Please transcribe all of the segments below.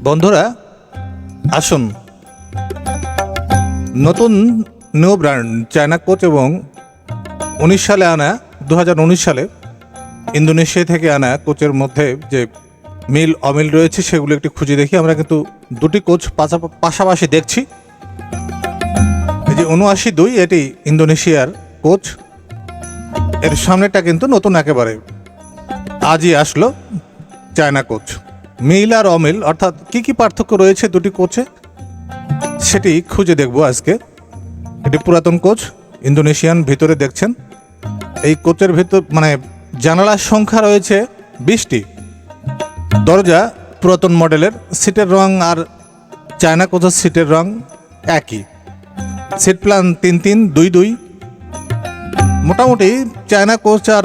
বন্ধুরা, আসুন। নতুন নিউ ব্র্যান্ড চায়না কোচ এবং উনিশ সালে আনা দু হাজার উনিশ সালে ইন্দোনেশিয়া থেকে আনা কোচের মধ্যে যে মিল, অমিল রয়েছে, সেগুলো একটু খুঁজে দেখি। আমরা কিন্তু দুটি কোচ পাশা- পাশাপাশি দেখছি। এই যে উনআশি দুই, এটি ইন্দোনেশিয়ার কোচ এর সামনেটা কিন্তু নতুন একেবারে। আজই আসলো চায়না কোচ মিল আর অমিল, অর্থাৎ কি কি পার্থক্য রয়েছে দুটি কোচে? সেটি খুঁজে দেখব আজকে। এটি পুরাতন কোচ, ইন্দোনেশিয়ান, ভিতরে দেখছেন। এই কোচের ভিতর মানে জানালার সংখ্যা রয়েছে বিশটি। দরজা পুরাতন মডেলের, সিটের রং আর চায়না কোচের সিটের রং একই। সিট প্ল্যান তিন তিন, দুই দুই। মোটামুটি চায়না কোচ আর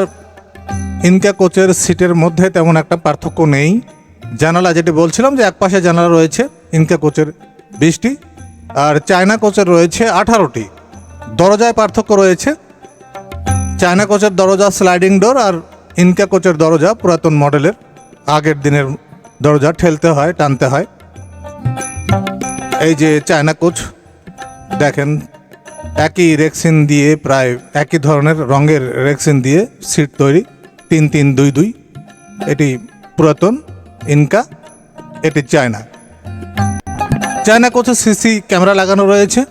ইনকা কোচের সিটের মধ্যে তেমন একটা পার্থক্য নেই। জানালা যেটি বলছিলাম যে এক পাশে জানালা রয়েছে ইনকা কোচের বিশটি আর চায়না কোচের রয়েছে আঠারোটি। দরজায় পার্থক্য রয়েছে। চায়না কোচের দরজা স্লাইডিং ডোর আর ইনকা কোচের দরজা পুরাতন মডেলের। আগের দিনের দরজা ঠেলতে হয়, টানতে হয়। এই যে চায়না কোচ, দেখেন, একই রেক্সিন দিয়ে প্রায় একই ধরনের রঙের রেক্সিন দিয়ে সিট তৈরি, তিন তিন দুই দুই। এটি পুরাতন। ইনকা, এটি চায়না। চায়না কোচে সিসি ক্যামেরা লাগানো রয়েছে?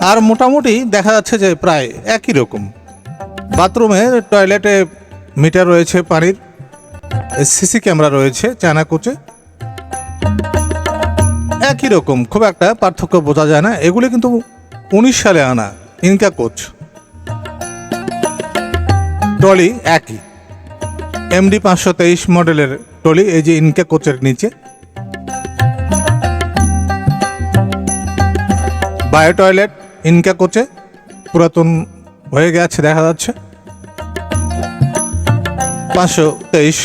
আর মোটামুটি দেখা যাচ্ছে যে প্রায় একই রকম। বাথরুমে টয়লেটে মিটার রয়েছে পানির, সিসি ক্যামেরা রয়েছে চায়না কোচে। একই রকম, খুব একটা পার্থক্য বোঝা যায় না। এগুলি কিন্তু উনিশ সালে আনা ইনকা কোচ। ট্রলি একই। এমডি পাঁচশো তেইশ মডেলের ট্রলি এই যে ইনকা কোচের নিচে। বায়ো টয়লেট ইনকা কোচে। পুরাতন হয়ে গেছে, দেখা যাচ্ছে। পাঁচশো তেইশ।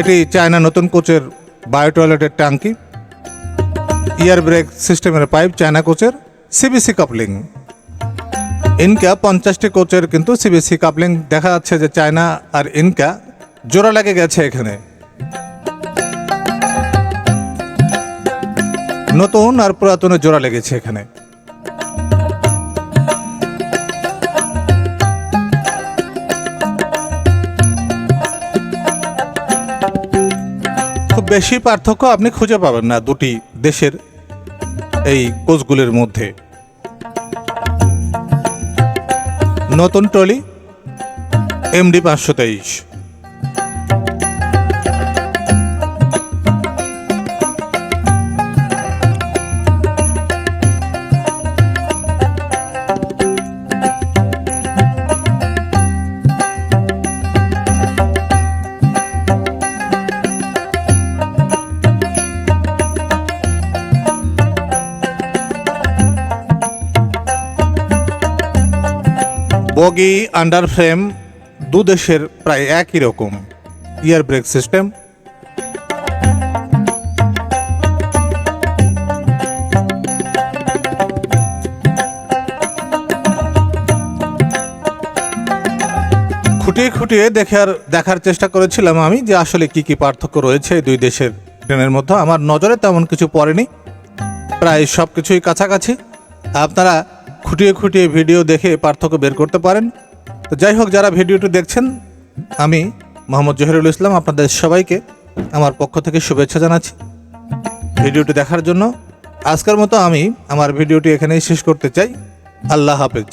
এটি চায়না নতুন কোচের বায়ো টয়লেটের ট্যাঙ্কি। ইয়ার ব্রেক সিস্টেমের পাইপ, চায়না কোচের সিবিসি কাপলিং। ইনকা পঞ্চাশটি কোচের কিন্তু সিবিসি কাপলিং দেখা যাচ্ছে যে চায়না আর ইনকা জোড়া লেগে গেছে এখানে। নতুন আর পুরাতনের জোড়া লেগেছে এখানে। খুব বেশি পার্থক্য আপনি খুঁজে পাবেন না দুটি দেশের এই কোচগুলির মধ্যে। নতুন ট্রলি এমডি পাঁচশো তেইশ। বগি আন্ডার ফ্রেম দু দেশের প্রায় একই রকম। ইয়ার ব্রেক সিস্টেম খুঁটিয়ে খুঁটিয়ে দেখার দেখার চেষ্টা করেছিলাম আমি যে আসলে কি কি পার্থক্য রয়েছে দুই দেশের ট্রেনের মধ্যে। আমার নজরে তেমন কিছু পড়েনি। প্রায় সব কিছুই কাছাকাছি। আপনারা খুঁটিয়ে খুঁটিয়ে ভিডিও দেখে পার্থক্য বের করতে পারেন। তো যাই হোক, যারা ভিডিওটি দেখছেন, আমি মোহাম্মদ জহিরুল ইসলাম আপনাদের সবাইকে আমার পক্ষ থেকে শুভেচ্ছা জানাচ্ছি। ভিডিওটি দেখার জন্য আজকের মতো আমি আমার ভিডিওটি এখানেই শেষ করতে চাই। আল্লাহ হাফেজ।